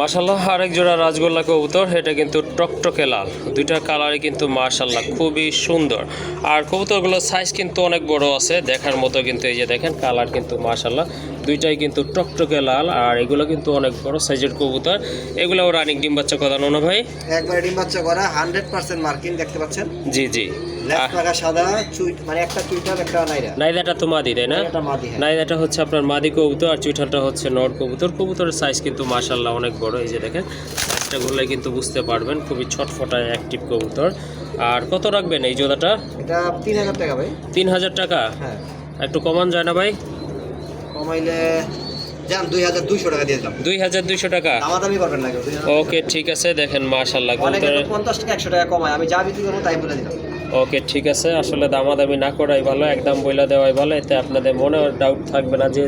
মাশাল্লাহ আরেক জোড়া রাজগোল্লা কবুতর এটা কিন্তু টকটকে লাল। দুইটার কালারই কিন্তু মাশাল্লাহ খুবই সুন্দর। আর কবুতরগুলোর সাইজ কিন্তু অনেক বড় আছে দেখার মতো কিন্তু এই যে দেখেন কালার কিন্তু মাশাল্লাহ দুইটাই কিন্তু টকটকে লাল আর এগুলো কিন্তু অনেক বড় সাইজের কবুতর। এগুলো রানিং ডিম বাচ্চা কদানো না ভাই? একবারে ডিম বাচ্চা করা হান্ড্রেড পার্সেন্ট মার্কিং দেখতে পাচ্ছেন। জি জি। সাদা মানে একটা চুইটার একটা নাইরা। নাইদাটা তো মাদি তাই না? হ্যাঁ। নাইদাটা হচ্ছে আপনার মাদি কবুতর আর চুইঠালটা হচ্ছে নর কবুতর। কবুতরের সাইজ কিন্তু মাশাল্লাহ অনেক বড় এই যে দেখেন। সাইজটা ঘুরলে কিন্তু বুঝতে পারবেন খুবই অ্যাক্টিভ কবুতর। আর কত রাখবেন এই জোড়াটা? এটা তিন হাজার টাকা ভাই। তিন হাজার টাকা? হ্যাঁ। একটু কমান যায় না ভাই? কমাইলে দুই হাজার দুইশো টাকা দিয়ে দিলাম। দুই হাজার দুইশো টাকা? দামাদামি করবেন না কেউ, 2000 ওকে ঠিক আছে দেখেন টাকা আমি যা বিক্রি করব তাই বলে দিলাম। ওকে ঠিক আছে। আসলে দামাদামি না করাই ভালো একদম বইলা দেওয়াই ভালো। এতে আপনাদের মনে ডাউট থাকবে না যে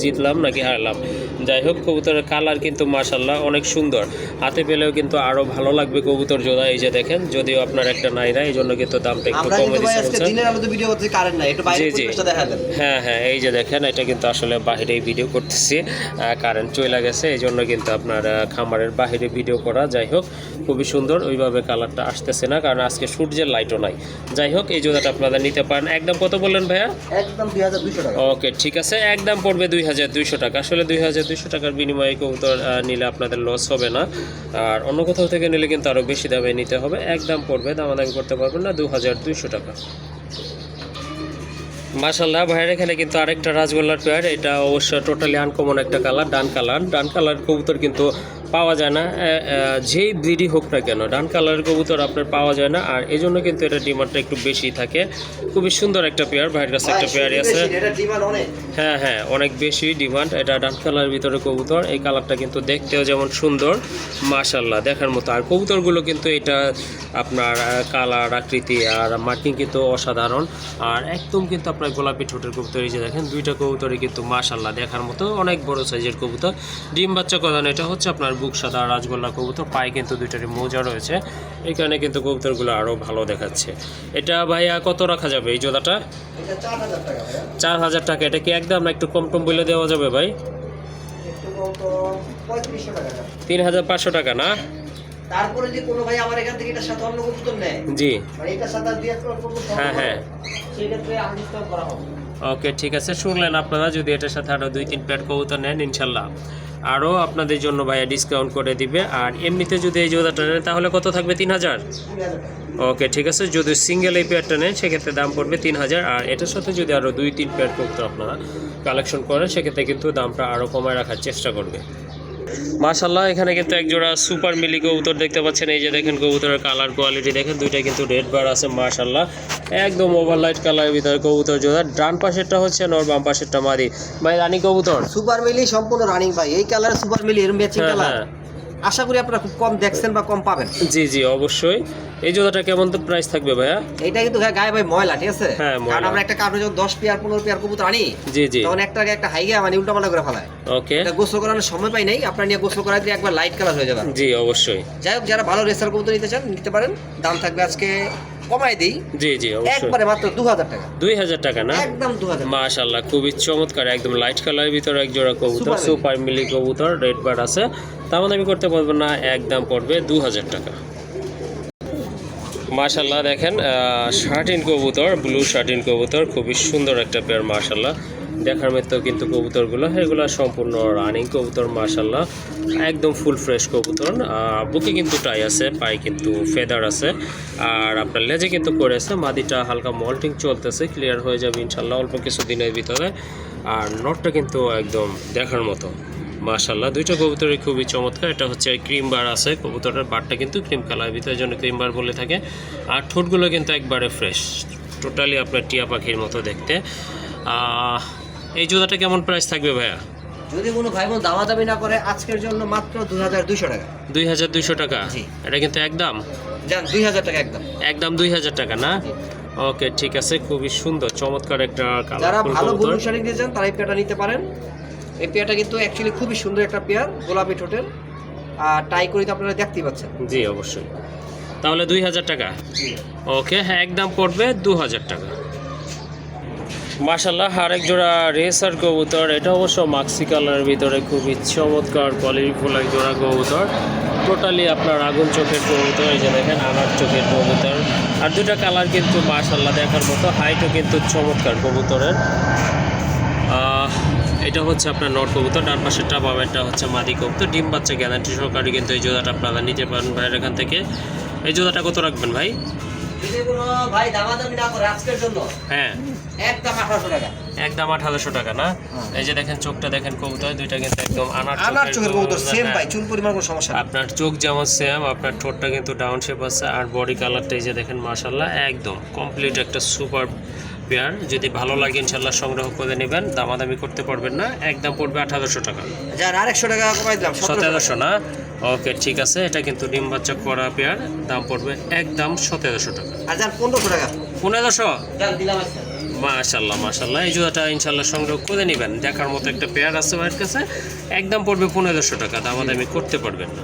জিতলাম নাকি হারলাম। যাই হোক কবুতরের কালার কিন্তু মাশাল্লাহ অনেক সুন্দর। হাতে পেলেও কিন্তু আরও ভালো লাগবে কবুতর জোড়া এই যে দেখেন। যদিও আপনার একটা নাইরা এই জন্য কিন্তু দামটা একটু কমে দিচ্ছে নাই। জি, জি। হ্যাঁ হ্যাঁ এই যে দেখেন এটা কিন্তু আসলে বাহিরেই ভিডিও করতেছি। কারেন্ট চলে গেছে এই জন্য কিন্তু আপনার খামারের বাহিরে ভিডিও করা। যাই হোক খুবই সুন্দর ওইভাবে কালারটা আসতেছে না কারণ আজকে সূর্যের লাইটও নাই। যাই হোক এই জোড়াটা আপনারা নিতে পারেন। একদম কত বললেন ভাইয়া? একদম দুই হাজার দুইশো টাকা। ওকে ঠিক আছে। একদম পড়বে দুই হাজার দুইশো টাকা। আসলে দুই হাজার দুইশো টাকার বিনিময়ে কবুতর নিলে আপনাদের লস হবে না। আর অন্য কোথাও থেকে নিলে কিন্তু আরও বেশি দামে নিতে হবে। একদম পড়বে দামাদামি করতে পারবেন না দু হাজার দুইশো টাকা। মাশাল্লাহ ভাইয়ের এখানে কিন্তু আরেকটা রাজগোল্লার পেয়ার এটা অবশ্য টোটালি আনকমন একটা colour dun colour dun colour কবুতর কিন্তু পাওয়া যায় না যেই ব্রিডই হোক না কেন ডান কালারের কবুতর আপনার পাওয়া যায় না আর এই জন্য কিন্তু এটা ডিমান্ডটা একটু বেশি থাকে। খুবই সুন্দর একটা পেয়ার ভাইয়ের কাছে একটা পেয়ারই আছে। ডিমান্ড অনেক। হ্যাঁ হ্যাঁ অনেক বেশি ডিমান্ড এটা ডান কালারের ভিতরে কবুতর এই কালারটা কিন্তু দেখতেও যেমন সুন্দর মাশাল্লাহ দেখার মতো। আর কবুতরগুলো কিন্তু এটা আপনার কালার আকৃতি আর মার্কিং কিন্তু অসাধারণ। আর একদম কিন্তু আপনার গোলাপি ঠোঁটের কবুতর এই যে দেখেন দুইটা কবুতরই কিন্তু মাশাল্লাহ দেখার মতো অনেক বড় সাইজের কবুতর। ডিম বাচ্চা কথা এটা হচ্ছে আপনার বুক সাদা রাজগোল্লা কবুতর পায়ে কিন্তু দুইটারই মোজা রয়েছে। এই কারণে কিন্তু কবুতরগুলো আরও ভালো দেখাচ্ছে। এটা ভাইয়া কত রাখা যাবে এই জোড়াটা? চার হাজার টাকা এটা কি একদম না একটু কম টম বলে দেওয়া যাবে ভাই? তিন হাজার পাঁচশো টাকা না? তারপরে যদি কোনো ভাই আমার এখান থেকে এটার সাথে অন্য কবুতর নেয় জি। মানে এটার সাথে দুই একটা হ্যাঁ, হ্যাঁ। সেক্ষেত্রে আমি করা হবে। ওকে ঠিক আছে। শুনলেন আপনারা যদি এটার সাথে আরও দুই তিন প্যাট কবুতর নেন ইনশাল্লাহ। আরও আপনাদের জন্য ভাইয়া ডিসকাউন্ট করে দিবে। আর এমনিতে যদি এই জোদাটা নেন, তাহলে কত থাকবে? তিন হাজার? ওকে, ঠিক আছে। যদি সিঙ্গেল এই পেয়ারটা নেন, সেক্ষেত্রে দাম পড়বে তিন হাজার। আর এটার সাথে যদি আরও দুই, তিন পেয়ার করতে আপনারা কালেকশন করেন, সেক্ষেত্রে কিন্তু দামটা আরও কমায় রাখার চেষ্টা করবে। মাশাল্লাহ এখানে কিন্তু একজোড়া সুপার মিলি কবুতর দেখতে পাচ্ছেন। এই যে দেখেন কবুতরের কালার কোয়ালিটি দেখেন দুইটা কিন্তু রেড বার আছে মাশাল্লাহ একদম ওভারলাইট কালারের ভিতরে কবুতর জোড়া। ডান পাশেরটা হচ্ছে নর বাম পাশেরটা মারি ভাই রানি কবুতর? সুপার মিলি সম্পূর্ণ রানিং ভাই। এই কালার সুপার মিলি এর ম্যাচিং কালার আশা করি আপনারা খুব কম দেখছেন বা কম পাবেন। জি জি অবশ্যই। এই জোড়াটা কেমন তো প্রাইস থাকবে ভাইয়া? এটা কিন্তু ভাই গায়ে ভাই ময়লা ঠিক আছে? হ্যাঁ, কারণ আমরা একটা কাপড় যখন দশ পেয়ার পনেরো পেয়ার কবুতর আনি জি জি। তখন একটা আগে একটা হাইগে মানে উল্টা পাল্টা করে ফেলায়। ওকে এটা গোসল করানোর সময় পাই নাই আপনার নিয়ে গোসল করাই দিয়ে একবার লাইট কালার হয়ে যাবে। জি অবশ্যই। যাই হোক যারা ভালো রেসার কবুতর নিতে চান নিতে পারেন। দাম থাকবে আজকে কমাই দিই জি জি একবারে মাত্র দু হাজার টাকা। দুই হাজার টাকা না? একদম দু হাজার মাশাল্লাহ খুবই চমৎকার একদম লাইট কালারের ভিতরে এক জোড়া কবুতর সুপার মিলি। কবুতর রেড বার্ড আছে। তার মানে আমি করতে পারব না একদম পড়বে দু হাজার টাকা। মাশাল্লাহ দেখেন শার্টিন কবুতর ব্লু শার্টিন কবুতর খুবই সুন্দর একটা পেয়ার মাশাল্লাহ দেখার মতো কিন্তু কবুতরগুলো, এগুলো সম্পূর্ণ রানিং কবুতর মাশাল্লাহ একদম ফুল ফ্রেশ কবুতর। বুকে কিন্তু টাই আছে, পায়ে কিন্তু ফেদার আছে। আর আপনার লেজে কিন্তু করেছে মাদিটা হালকা মল্টিং চলতেছে ক্লিয়ার হয়ে যাবে ইনশাল্লাহ অল্প কিছু দিনের ভিতরে। আর নটটা কিন্তু একদম দেখার মতো। মাশাল্লাহ দুইটা কবুতরই খুবই চমৎকার। এটা হচ্ছে ক্রিম বার আছে, কবুতরের বারটা কিন্তু ক্রিম কালার ভিতরে জন্য ক্রিম বার বলে থাকে। আর ঠোঁটগুলো কিন্তু একবারে ফ্রেশ টোটালি আপনার টিয়া পাখির মতো দেখতে। এই জুতাটা কেমন প্রাইস থাকবে ভাইয়া? যদি কোনো ভাই বোন দামাদামি না করে আজকের জন্য মাত্র দুই হাজার দুইশো টাকা। দুই হাজার দুইশো টাকা। এটা কিন্তু একদম? যান দুই হাজার টাকা একদম। একদম দুই হাজার টাকা না? ওকে ঠিক আছে খুবই সুন্দর চমৎকার একটা যারা ভালো গরু শাড়ি নিতে চান তারা এই পেয়ারটা নিতে পারেন। এই পেয়ারটা কিন্তু অ্যাকচুয়ালি খুবই সুন্দর একটা পেয়ার গোলাপি ঠোঁটের। আর টাই করে তো আপনারা দেখতেই পাচ্ছেন। জি অবশ্যই। তাহলে দুই হাজার টাকা? ওকে হ্যাঁ একদম পড়বে দু হাজার টাকা। মাশাল্লাহ আরেক জোড়া রেসার কবুতর। এটা অবশ্য মাক্সি কালারের ভিতরে খুবই চমৎকার কোয়ালিটিফুল এক জোড়া কবুতর। টোটালি আপনার আগুন চোখের কবুতর, এই যে দেখেন, আনার চোখের কবুতর। আর দুটা কালার কিন্তু মাশাল্লাহ দেখার মতো হাইটও কিন্তু চমৎকার কবুতরের। এটা হচ্ছে আপনার নট কবুতর, ডান পাশেরটা বামেরটা হচ্ছে মাদি কবুতর। ডিম বাচ্চা গ্যারান্টি সহকারে কিন্তু এই জোড়াটা আপনারা নিতে পারেন ভাইয়ের এখান থেকে। এই জোড়াটা কত রাখবেন ভাই? যদি কোনো ভাই দামাদামি না করে আজকের জন্য। হ্যাঁ। একদম আঠারোশো টাকা। একদম আঠারোশো টাকা না? এই যে দেখেন চোখটা দেখেন কবুতর দুইটা কিন্তু একদম আনার আনার চোখের কবুতর সেম হ্যাঁ। ভাই চুল পরিমাণ কোনো সমস্যা আপনার চোখ যেমন সেম আপনার ঠোঁটটা কিন্তু ডাউন শেপ আছে আর বডি কালারটা এই যে দেখেন মাশাল্লাহ একদম কমপ্লিট একটা সুপার পেয়ার যদি ভালো লাগে ইনশাল্লাহ সংগ্রহ করে নেবেন দামাদামি করতে পারবেন না একদম পড়বে আঠারোশো টাকা। যার আরেকশো টাকা কমাই দিলাম সতেরোশো। সতেরোশো না? ওকে ঠিক আছে। এটা কিন্তু ডিম বাচ্চা করা পেয়ার। দাম পড়বে একদম সতেরোশো টাকা। হাজার পনেরোশো টাকা। পনেরোশো? মাশাল্লাহ মাশাল্লাহ। এই জুতাটা ইনশাল্লাহ সংগ্রহ করে নেবেন। দেখার মতো একটা পেয়ার আছে ভাইয়ের কাছে। একদম পড়বে পনেরোশো টাকা। দাম দামাদামি করতে পারবেন না।